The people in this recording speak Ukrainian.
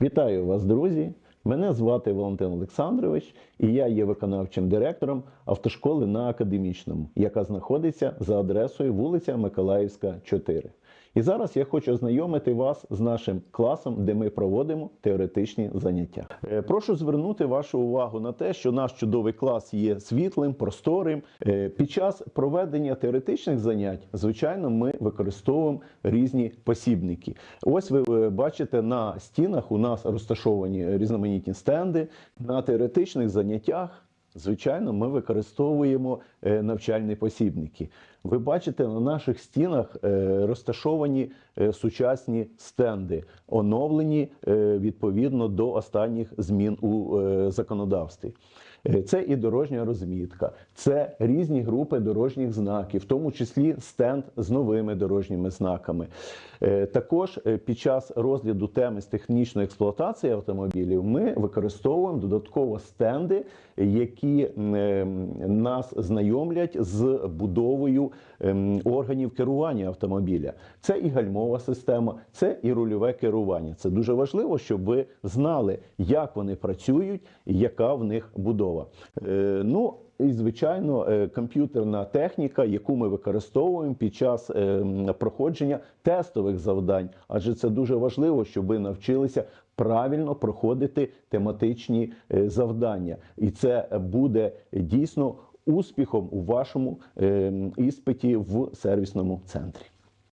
Вітаю вас, друзі! Мене звати Валентин Олександрович, і я є виконавчим директором автошколи на академічному, яка знаходиться за адресою вулиця Миколаївська, 4. І зараз я хочу ознайомити вас з нашим класом, де ми проводимо теоретичні заняття. Е, Прошу звернути вашу увагу на те, що наш чудовий клас є світлим, просторим. Е, Під час проведення теоретичних занять, звичайно, ми використовуємо різні посібники. Ось ви е, бачите на стінах у нас розташовані різноманітні стенди. На теоретичних заняттях Звичайно, ми використовуємо е, навчальні посібники. Ви бачите, на наших стінах е, розташовані е, сучасні стенди, оновлені відповідно до останніх змін у законодавстві. Це і дорожня розмітка, це різні групи дорожніх знаків, в тому числі стенд з новими дорожніми знаками. Також під час розгляду теми з технічної експлуатації автомобілів ми використовуємо додатково стенди, які е, нас знайомлять з будовою ем, органів керування автомобіля. Це і гальмова система, це і рульове керування. Це дуже важливо, щоб ви знали, як вони працюють, яка в них будова. Е, Ну, і, звичайно, е, комп'ютерна техніка, яку ми використовуємо під час е, проходження тестових завдань, адже це дуже важливо, щоб ви навчилися правильно проходити тематичні е, завдання, і це буде дійсно успіхом у вашому іспиті в сервісному центрі.